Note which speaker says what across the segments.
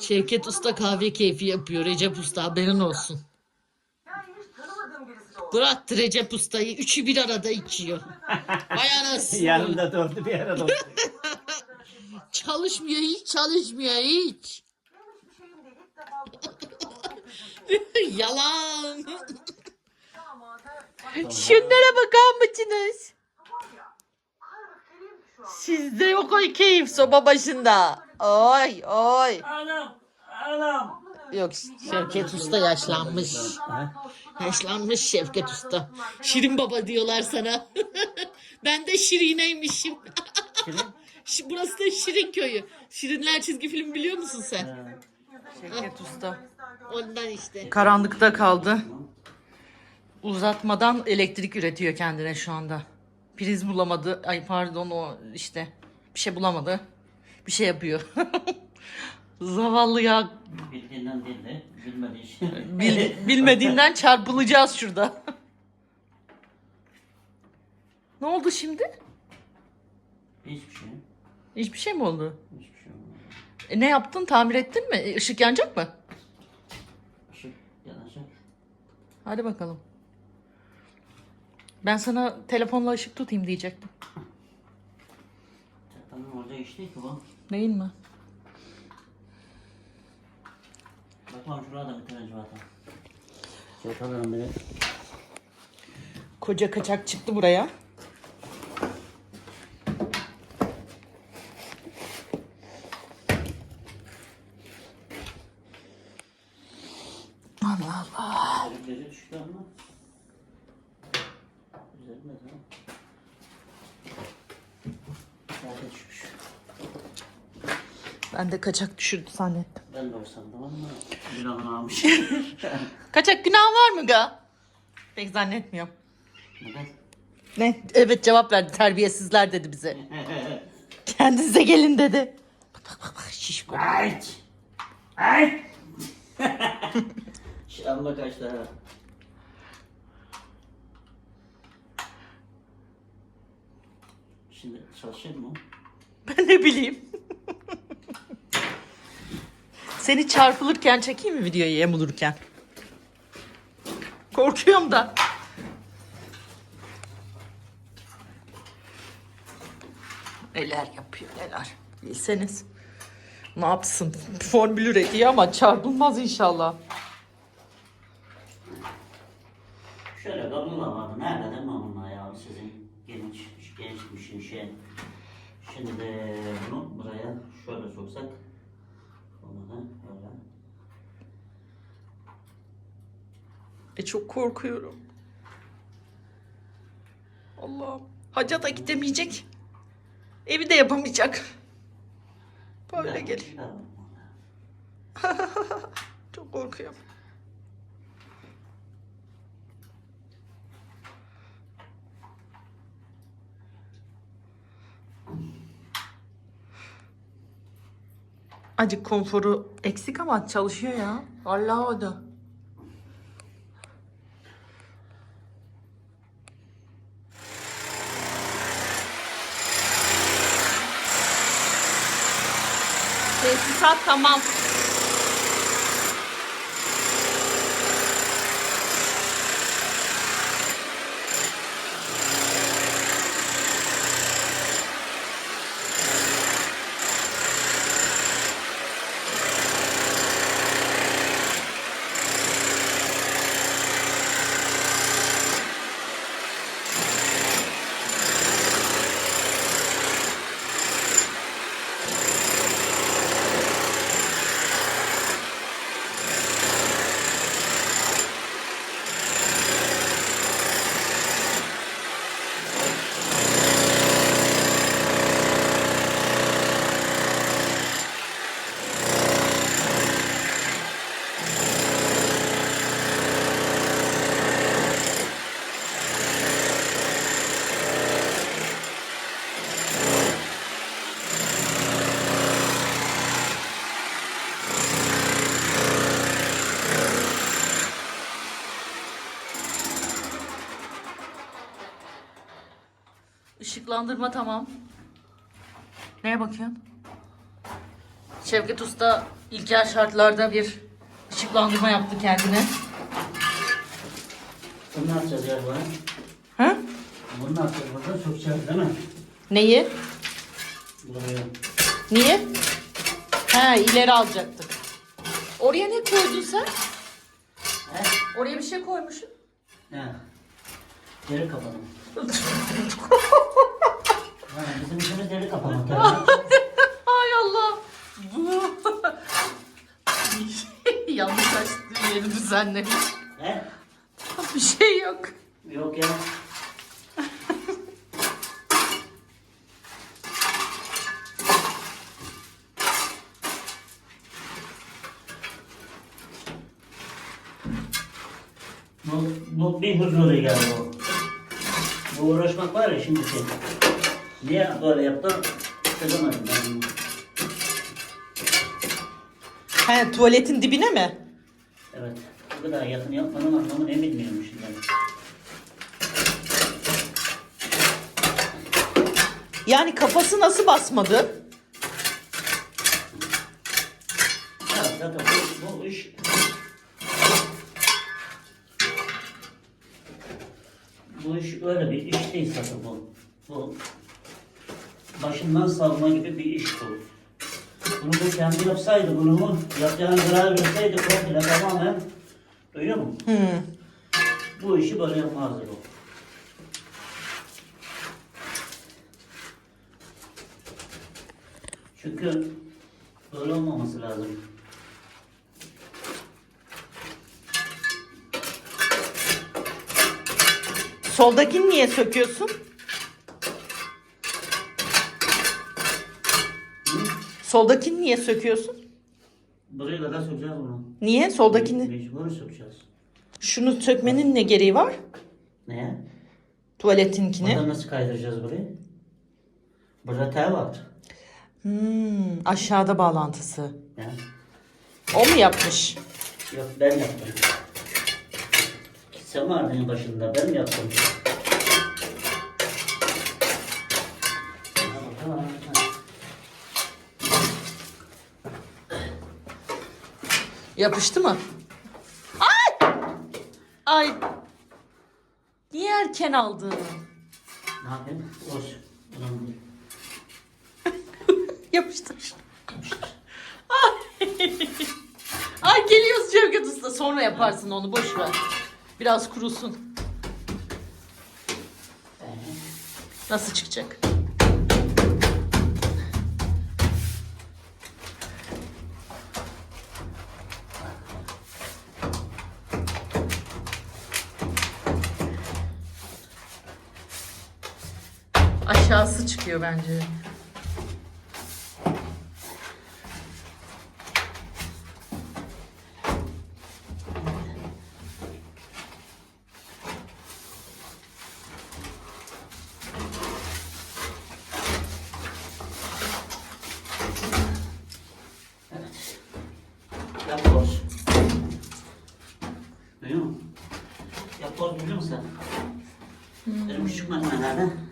Speaker 1: Şevket Usta kahve keyfi yapıyor. Recep Usta haberin olsun. Bıraktı Recep Usta'yı. Üçü bir arada içiyor. Vay anasını.
Speaker 2: Yanında dördü bir arada.
Speaker 1: Çalışmıyor hiç çalışmıyor hiç. Yalan. Şunlara bakar mısınız? Sizde yok o keyif soba başında. Oy oy.
Speaker 2: Anam, anam.
Speaker 1: Yok Şevket Usta yaşlanmış.
Speaker 2: Ha?
Speaker 1: Yaşlanmış Şevket Usta. Şirin baba diyorlar sana. ben de Şirine'ymişim.
Speaker 2: Şirin.
Speaker 1: Şi- Burası da Şirin köyü. Şirinler çizgi film biliyor musun sen?
Speaker 2: Ha.
Speaker 1: Şevket Usta. Ondan işte.
Speaker 3: Karanlıkta kaldı. Uzatmadan elektrik üretiyor kendine şu anda. Priz bulamadı. Ay pardon o işte bir şey bulamadı. Bir şey yapıyor. Zavallı ya.
Speaker 2: Bildiğinden değil de bilmediği için.
Speaker 3: Bil- bilmediğinden çarpılacağız şurada. ne oldu şimdi?
Speaker 2: Hiçbir şey.
Speaker 3: Hiçbir şey mi oldu?
Speaker 2: Hiçbir şey olmadı.
Speaker 3: E, ne yaptın? Tamir ettin mi? E, Işık yanacak mı?
Speaker 2: Işık yanacak.
Speaker 3: Hadi bakalım. Ben sana telefonla ışık tutayım diyecektim.
Speaker 2: Tamam orada iş değil ki bu.
Speaker 3: Değil mi?
Speaker 2: Bakalım şurada da bir tane civata. Civataların biri.
Speaker 3: Koca kaçak çıktı buraya. Allah Allah.
Speaker 2: Gece düştü ama. Üzerinde tamam. Zaten düşmüş.
Speaker 3: Ben de kaçak düşürdü zannettim.
Speaker 2: Ben de o sandım ama günahını almış.
Speaker 3: Kaçak günah var mı ga? Pek zannetmiyorum.
Speaker 2: Neden?
Speaker 3: Ne? Evet cevap verdi. Terbiyesizler dedi bize. Kendinize gelin dedi. Bak bak bak, bak şişko.
Speaker 2: Ayt! Ayt! Şamba kaçtı ha. Şimdi çalışır mı?
Speaker 3: Ben ne bileyim. Seni çarpılırken çekeyim mi videoyu yamulurken? Korkuyorum da. Neler yapıyor neler. Bilseniz. Ne yapsın? Formül üretiyor ama çarpılmaz inşallah.
Speaker 2: Şöyle kablola vardı. Nerede değil mi bunlar ya sizin genç, gençmişin şey. Şimdi de bunu buraya şöyle soksak. Olmadı. Öyle.
Speaker 3: E çok korkuyorum. Allah'ım. Hacca da gidemeyecek. Evi de yapamayacak. Böyle geliyor. Çok korkuyorum. Acık konforu eksik ama çalışıyor ya. Allah o da. Tesisat tamam. Işıklandırma tamam. Neye bakıyorsun? Şevket Usta ilkel şartlarda bir ışıklandırma yaptı kendine.
Speaker 2: Bunu ne yapacağız ya bu? ha? Bunu ne yapacağız burada? Sokacağız değil mi?
Speaker 3: Neyi?
Speaker 2: Buraya.
Speaker 3: Niye? Ha ileri alacaktık. Oraya ne koydun sen?
Speaker 2: He?
Speaker 3: Oraya bir şey koymuşsun.
Speaker 2: He. Deri kapadım.
Speaker 3: yeri düzenlemiş.
Speaker 2: He?
Speaker 3: Bir şey yok.
Speaker 2: Yok ya. Bu, bu bir huzuru geldi bu. Bu uğraşmak var ya şimdi şey. Niye böyle yaptım? Çözemedim ben bunu.
Speaker 3: He tuvaletin dibine mi?
Speaker 2: Evet. Kadar yakın yapmanın anlamı ne bilmiyorum şimdi.
Speaker 3: Yani kafası nasıl basmadı?
Speaker 2: Ya zaten bu, bu iş bu iş öyle bir iş değil zaten bu. Bu başından savma gibi bir iş bu. Bunu bu kendi yapsaydı bunu yapacağını karar verseydi komple tamamen duyuyor musun?
Speaker 3: Hmm.
Speaker 2: Bu işi böyle yapmazdı bu. Çünkü böyle olmaması lazım.
Speaker 3: Soldakini niye söküyorsun? Soldakini niye söküyorsun?
Speaker 2: Buraya kadar sökeceğiz bunu.
Speaker 3: Niye? Soldakini.
Speaker 2: Mecbur sökeceğiz.
Speaker 3: Şunu sökmenin ne gereği var?
Speaker 2: Neye?
Speaker 3: Tuvaletinkini.
Speaker 2: Burada nasıl kaydıracağız burayı? Burada tel var.
Speaker 3: Hmm, aşağıda bağlantısı.
Speaker 2: Ya.
Speaker 3: O mu yapmış?
Speaker 2: Yok ben yaptım. Sen vardın başında ben yaptım.
Speaker 3: Yapıştı mı? Ay! Ay! Niye erken aldın?
Speaker 2: Ne yapayım? Olsun. Bu-
Speaker 3: Yapıştır. Ay. Ay geliyoruz Cevdet Usta. Sonra yaparsın onu boş ver. Biraz kurusun. Nasıl çıkacak? Aşağısı çıkıyor bence.
Speaker 2: Evet. Yapboz. Duyuyor musun? Yapboz biliyor musun sen? Benim küçük makinelerde.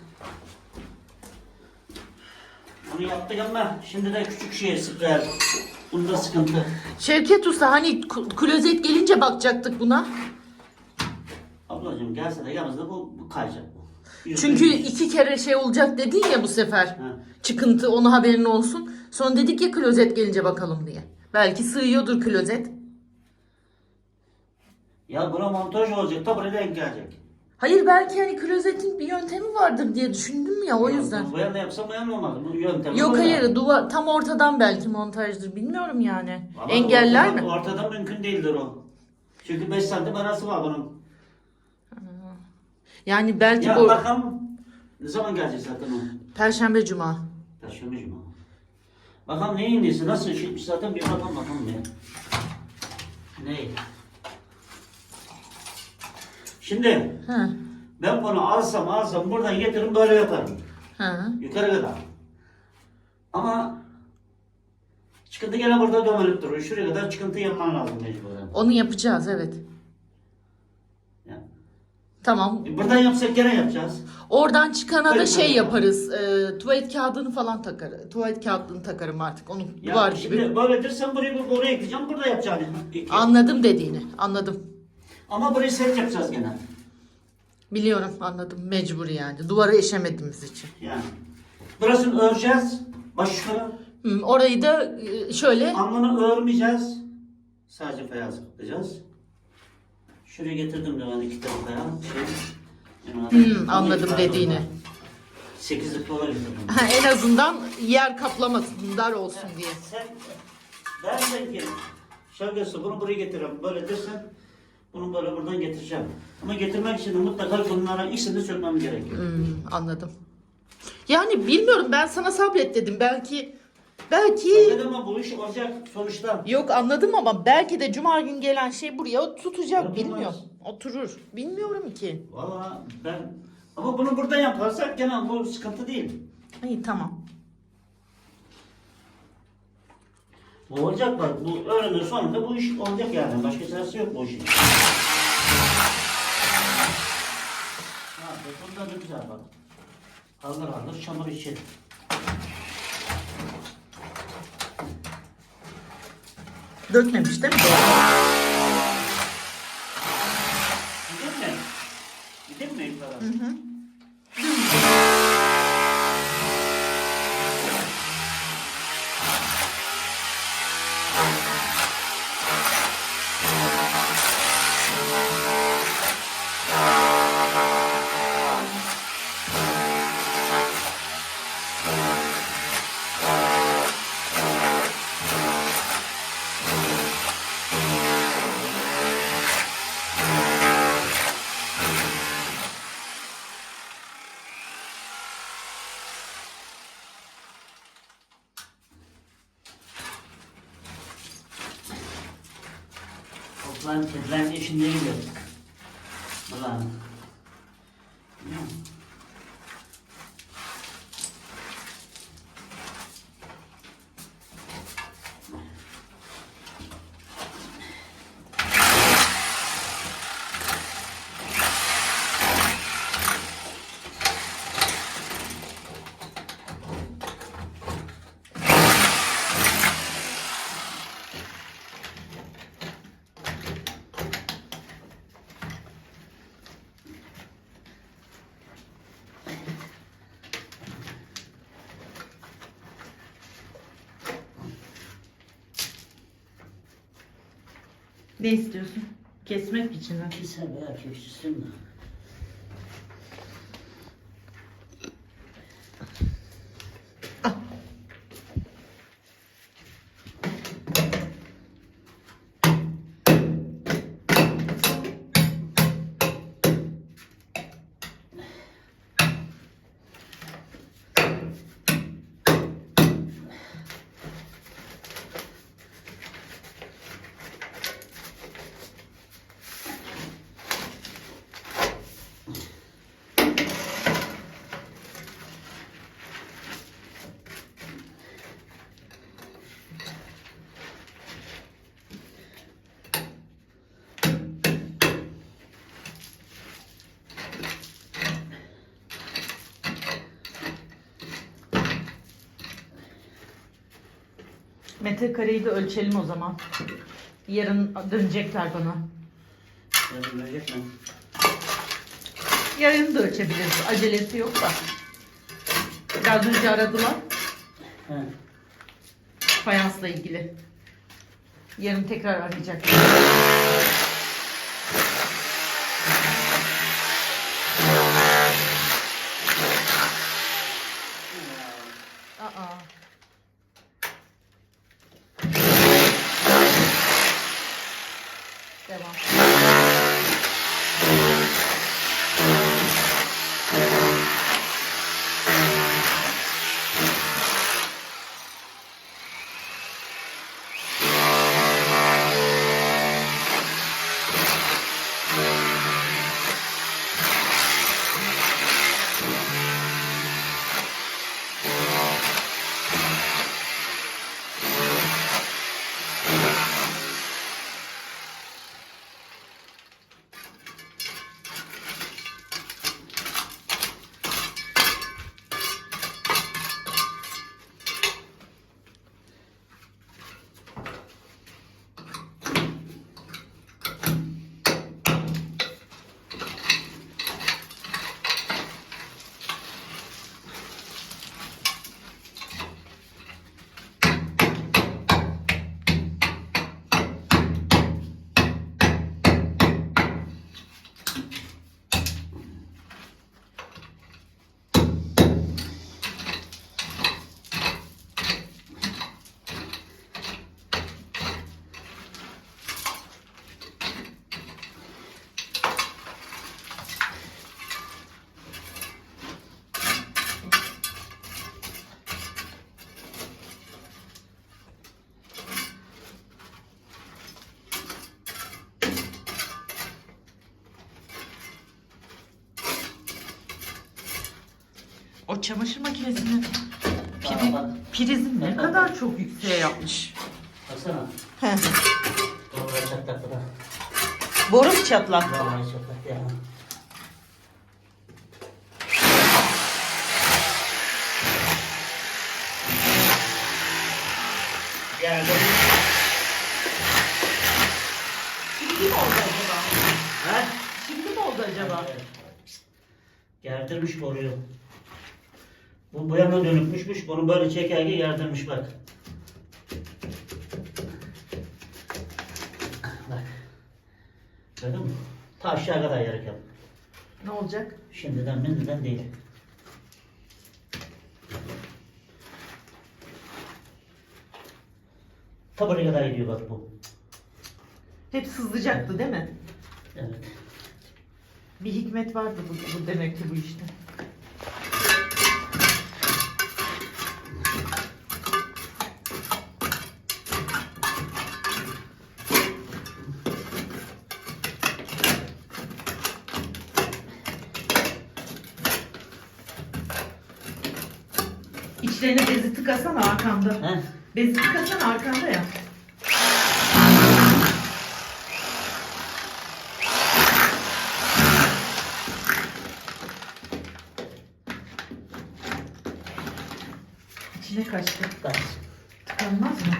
Speaker 2: Bunu yaptık ama şimdi de küçük şeye sıkar. Bunda sıkıntı.
Speaker 3: Şevket Usta hani ku- klozet gelince bakacaktık buna.
Speaker 2: Ablacığım gelse de yalnız da bu, bu kayacak bu. Yüzde
Speaker 3: Çünkü
Speaker 2: yüz.
Speaker 3: iki kere şey olacak dedin ya bu sefer.
Speaker 2: Ha.
Speaker 3: Çıkıntı onu haberin olsun. Sonra dedik ya klozet gelince bakalım diye. Belki sığıyordur klozet.
Speaker 2: Ya buna montaj olacak da buraya denk gelecek.
Speaker 3: Hayır belki hani klozetin bir yöntemi vardır diye düşündüm ya o yüzden.
Speaker 2: Bu yana yapsam olmaz. Bu yöntem.
Speaker 3: Yok hayır duvar tam ortadan belki montajdır bilmiyorum yani.
Speaker 2: Ama
Speaker 3: Engeller
Speaker 2: ortadan-
Speaker 3: mi?
Speaker 2: Ortadan mümkün değildir o. Çünkü 5 santim arası var bunun.
Speaker 3: Yani belki
Speaker 2: Ya
Speaker 3: bu
Speaker 2: bakalım ne zaman gelecek zaten o?
Speaker 3: perşembe cuma.
Speaker 2: Perşembe cuma. Bakalım neyin nesi nasıl işitmiş zaten bir bakalım bakalım ya. Ne? Şimdi
Speaker 3: Ha.
Speaker 2: ben bunu alsam alsam buradan getiririm böyle yaparım.
Speaker 3: Ha.
Speaker 2: Yukarı kadar. Ama çıkıntı gene burada dömelip duruyor. Şuraya kadar çıkıntı yapman lazım mecburen.
Speaker 3: Onu yapacağız evet.
Speaker 2: Yani
Speaker 3: Tamam.
Speaker 2: E, Buradan yapsak gene yapacağız.
Speaker 3: Oradan çıkana da
Speaker 2: Tabii,
Speaker 3: şey
Speaker 2: tabii.
Speaker 3: yaparız. e, tuvalet kağıdını falan takar. Tuvalet kağıdını takarım artık. Onu duvar
Speaker 2: şimdi
Speaker 3: gibi.
Speaker 2: böyle dersen burayı buraya ekleyeceğim, burada yapacağım.
Speaker 3: Anladım dediğini. Anladım.
Speaker 2: Ama burayı set yapacağız gene.
Speaker 3: Biliyorum anladım. Mecbur yani. Duvara eşemediğimiz için.
Speaker 2: Yani. Burasını öreceğiz. Baş yukarı.
Speaker 3: Hı, orayı da e, şöyle
Speaker 2: Alnını örmeyeceğiz. Sadece fayans yapacağız. Şuraya getirdim de ben iki tane fayans. Şey,
Speaker 3: Hmm, anladım dediğini.
Speaker 2: Sekizlik dolar getirdim.
Speaker 3: ha, en azından yer kaplamasın, dar olsun diye.
Speaker 2: Sen dersen ki Şevkesi bunu buraya getiriyorum böyle dersen bunu böyle buradan getireceğim. Ama getirmek için de mutlaka bunlara ikisini de sökmem gerekiyor.
Speaker 3: Hmm, anladım. Yani bilmiyorum ben sana sabret dedim. Belki belki
Speaker 2: Dedim ama bu iş olacak sonuçta.
Speaker 3: yok anladım ama belki de cuma gün gelen şey buraya tutacak
Speaker 2: Oturmaz.
Speaker 3: bilmiyorum. Oturur. Bilmiyorum ki.
Speaker 2: Valla ben ama bunu burada yaparsak gene bu sıkıntı değil.
Speaker 3: İyi tamam.
Speaker 2: Bu olacak bak bu öğleden sonra da bu iş olacak yani. Başka çaresi yok bu işin. Ha beton da ne güzel bak. Haldır haldır çamur içi.
Speaker 3: Dökmemiş değil mi?
Speaker 2: Gidin mi? Gidin mi yukarı?
Speaker 3: Hı hı.
Speaker 2: Toplan kedilerin işinde gidiyor. Ulan.
Speaker 3: Ne istiyorsun? Kesmek için mi?
Speaker 2: Sen veya köşküsün de.
Speaker 3: Metrekareyi de ölçelim o zaman. Yarın dönecekler bana.
Speaker 2: Bilecek mi?
Speaker 3: Yarın da ölçebiliriz. Acelesi yok da. Biraz önce aradılar.
Speaker 2: He.
Speaker 3: Fayansla ilgili. Yarın tekrar arayacak. O çamaşır makinesinin
Speaker 2: Aa, bak.
Speaker 3: prizin ne
Speaker 2: Bak, bak,
Speaker 3: kadar çok yükseğe yapmış.
Speaker 2: Baksana.
Speaker 3: He.
Speaker 2: Orada çatlak da.
Speaker 3: Boru mu?
Speaker 2: Vallahi çatlak ya. Geldim.
Speaker 3: Şimdi mi oldu acaba?
Speaker 2: Ha?
Speaker 3: Şimdi mi oldu acaba?
Speaker 2: Gerdirmiş boruyu. Bu yana dönükmüşmüş. Bunu böyle çekerken gerdirmiş bak. Bak. Gördün mü? Ta aşağı kadar yarık yap.
Speaker 3: Ne olacak?
Speaker 2: Şimdiden mindiden değil. Ta buraya kadar gidiyor bak bu.
Speaker 3: Hep sızlayacaktı değil mi?
Speaker 2: Evet.
Speaker 3: Bir hikmet vardı bu, bu demek ki bu işte. Tıkasana arkanda.
Speaker 2: He?
Speaker 3: Bezi tıkasana arkanda ya. İçine kaçtı.
Speaker 2: Bak.
Speaker 3: Tıkanmaz mı?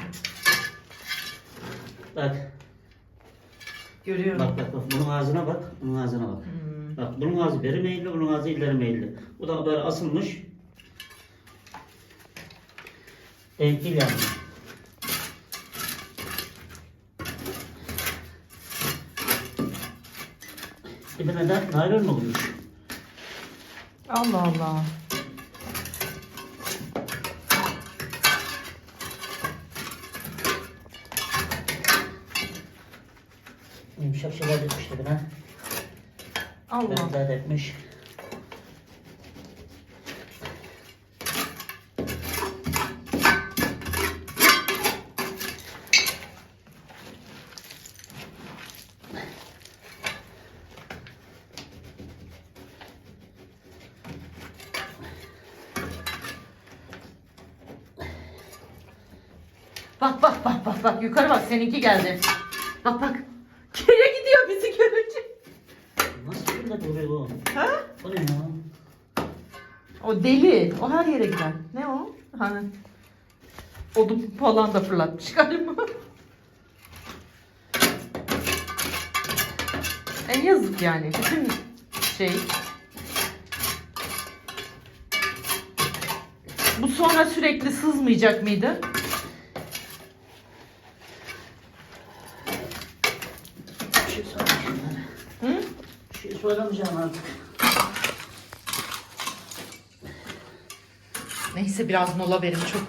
Speaker 2: Bak.
Speaker 3: Görüyorum.
Speaker 2: Bak bak bak. Bunun ağzına bak. Bunun ağzına bak.
Speaker 3: Hmm.
Speaker 2: Bak bunun ağzı beri meyilli, bunun ağzı ileri meyilli. Bu da böyle asılmış. Değil yani. Dibine de naylon mu olmuş?
Speaker 3: Allah Allah.
Speaker 2: Yumuşak şeyler dökmüş dibine.
Speaker 3: Allah.
Speaker 2: Benzer dökmüş.
Speaker 3: Bak bak bak bak bak yukarı bak seninki geldi. Bak bak. Geri gidiyor bizi görünce.
Speaker 2: Nasıl böyle duruyor bu?
Speaker 3: Ha?
Speaker 2: Bu ne ya?
Speaker 3: O deli. O her yere gider. Ne o? Hani odun falan da fırlatmış galiba. En yazık yani. Bütün şey. Bu sonra sürekli sızmayacak mıydı?
Speaker 2: Bir şey söylemeyeceğim ben.
Speaker 3: Hı?
Speaker 2: Söylemeyeceğim artık.
Speaker 3: Neyse biraz mola verin çok